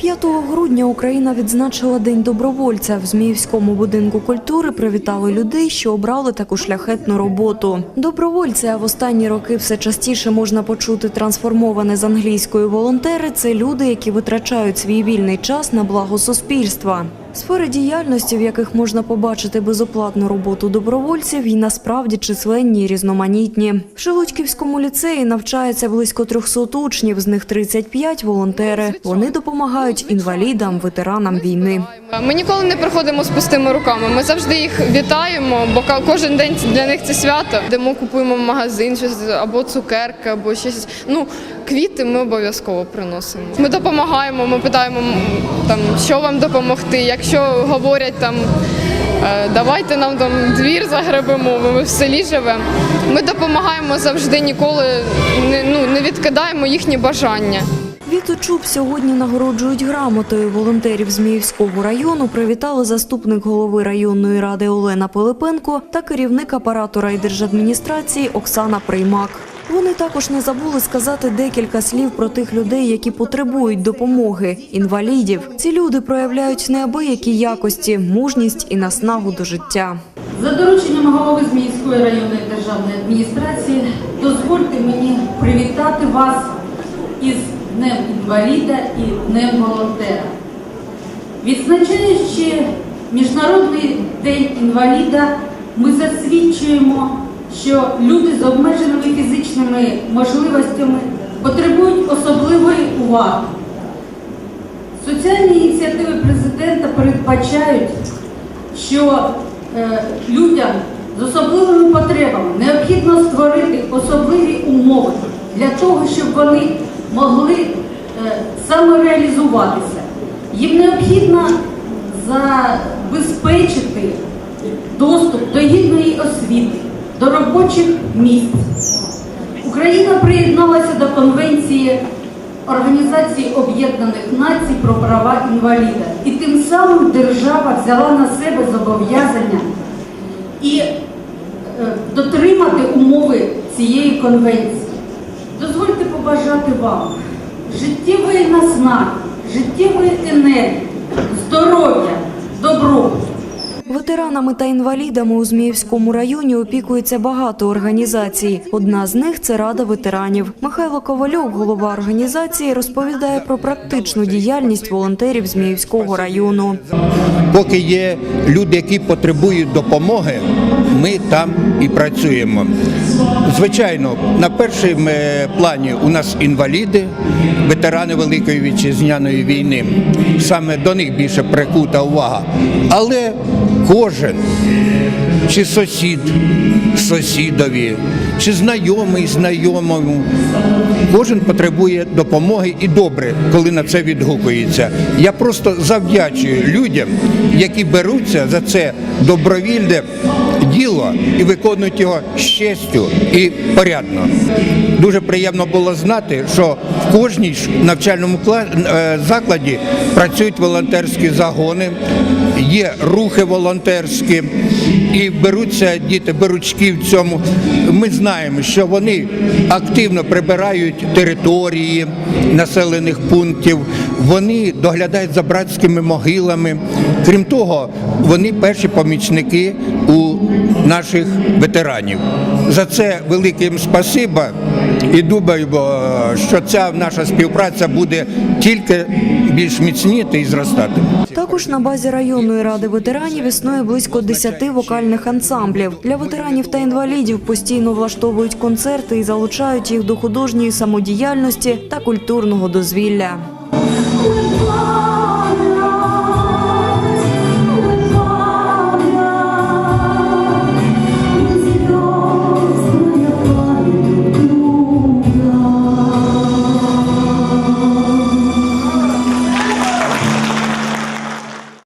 5 грудня Україна відзначила День добровольця. В Зміївському будинку культури привітали людей, що обрали таку шляхетну роботу. Добровольці, а в останні роки все частіше можна почути трансформоване з англійської волонтери. Це люди, які витрачають свій вільний час на благо суспільства. Сфери діяльності, в яких можна побачити безоплатну роботу добровольців, і насправді численні і різноманітні. В Шелудьківському ліцеї навчається близько 300 учнів, з них 35 – волонтери. Вони допомагають інвалідам, ветеранам війни. Ми ніколи не приходимо з пустими руками. Ми завжди їх вітаємо, бо кожен день для них це свято. Йдемо, купуємо в магазин, або цукерки, або щось. Ну, квіти ми обов'язково приносимо. Ми допомагаємо, ми питаємо там, що вам допомогти. Якщо говорять там. «Е, Давайте нам там двір загребемо, ми в селі живемо. Ми допомагаємо завжди, ніколи не, ну, не відкидаємо їхні бажання. Віту Чуб сьогодні нагороджують грамотою. Волонтерів Зміївського району привітали заступник голови районної ради Олена Пилипенко та керівник апарату райдержадміністрації Оксана Приймак. Вони також не забули сказати декілька слів про тих людей, які потребують допомоги інвалідів. Ці люди проявляють неабиякі якості, мужність і наснагу до життя. За дорученням голови Зміївської районної державної адміністрації дозвольте мені привітати вас із Днем інваліда і Днем волонтера. Відзначаючи Міжнародний день інваліда, ми засвідчуємо, що люди з обмеженими фізичними можливостями потребують особливої уваги. Соціальні ініціативи президента передбачають, що е, людям з особливими потребами необхідно створити особливі умови для того, щоб вони могли е, самореалізуватися. Їм необхідно забезпечити доступ до гідної освіти, до робочих місць. Україна приєдналася до конвенції Організації Об'єднаних Націй про права інваліда. І тим самим держава взяла на себе зобов'язання і е, дотримати умови цієї конвенції. Дозвольте побажати вам життєвої наснаги, життєвої енергії, здоров'я, добробуту. Ветеранами та інвалідами у Зміївському районі опікується багато організацій. Одна з них це Рада ветеранів. Михайло Ковальов, голова організації, розповідає про практичну діяльність волонтерів Зміївського району. Поки є люди, які потребують допомоги, ми там і працюємо. Звичайно, на першому плані у нас інваліди, ветерани Великої вітчизняної війни. Саме до них більше прикута увага. Але кожен, чи сусід сусідові, чи знайомий знайомому, кожен потребує допомоги і добре, коли на це відгукується. Я просто завдячую людям, які беруться за це добровільне діло і виконують його з і порядно. Дуже приємно було знати, що в кожній навчальному е, закладі працюють волонтерські загони, є рухи волонтерські і беруться діти, беручки в цьому. Ми знаємо, що вони активно прибирають території населених пунктів, вони доглядають за братськими могилами. Крім того, вони перші помічники у наших ветеранів. За це велике їм спасибо і думаю, що ця наша співпраця буде тільки більш міцніти і зростати. Також на базі районної ради ветеранів існує близько 10 вокальних ансамблів. Для ветеранів та інвалідів постійно влаштовують концерти і залучають їх до художньої самодіяльності та культурного дозвілля.